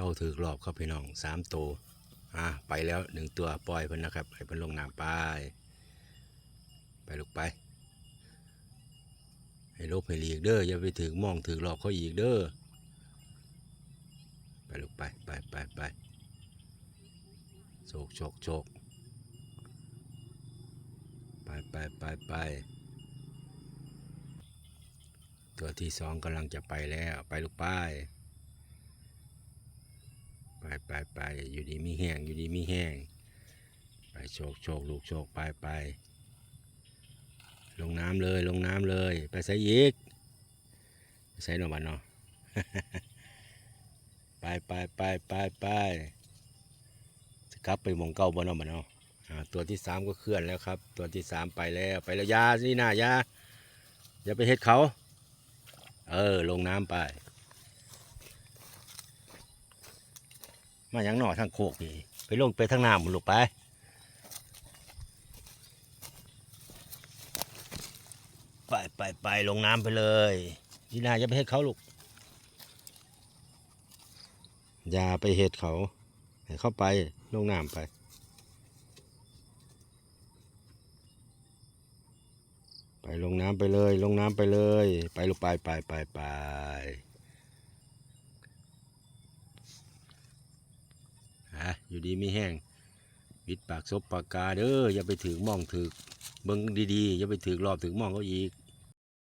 ต้าถือรอบครับพี่น้องสามตัวอะไปแล้วหนึ่งตัวปล่อยเพิ่นนะครับให้เพิ่นลงน้ำไป ไปลูกไป ให้ลบให้หลีกเด้ออย่าไปถึงมองถึงรอบเขาอีกเด้อไปลูกไปไปไปไปโชกโชกโชกไปไปไปไปตัวที่สองกำลังจะไปแล้วไปลูกไป ไปไปไปอยู่ดีมีแห้งอยู่ดีมีแห้งไปโชกโชกลูกโชกไปไปลงน้ำเลยลงน้ำเลย ไปใส่ยีกไปใส่หน่อมันเนาะไปไปไปไปไปจะกลับไปมองเก้าบ่เนาะมันเนาะตัวที่สามก็เคลื่อนแล้วครับ ตัวที่สามไปแล้วไปแล้วยานี่นะอยาอย่าไปเฮ็ดเขา เออ ลงน้ำไป มาอย่างหน่อทางโคกนี่ไปลงไปทางน้ำมันลูกไปไปไปไปลงน้ำไปเลยนี่นาอย่าไปเห็ดเขาลูกอย่าไปเห็ดเขาให้เข้าไปลงน้ำไปไปลงน้ำไปเลย ลงน้ำไปเลย ไปลูกไปไปไปไปฮะ อยู่ดีไม่แห้งปิดปากซบปากกาเด้ออย่าไปถือมองถือเบิ่งดีๆ อย่าไปถือรอบถือมองเขาอีก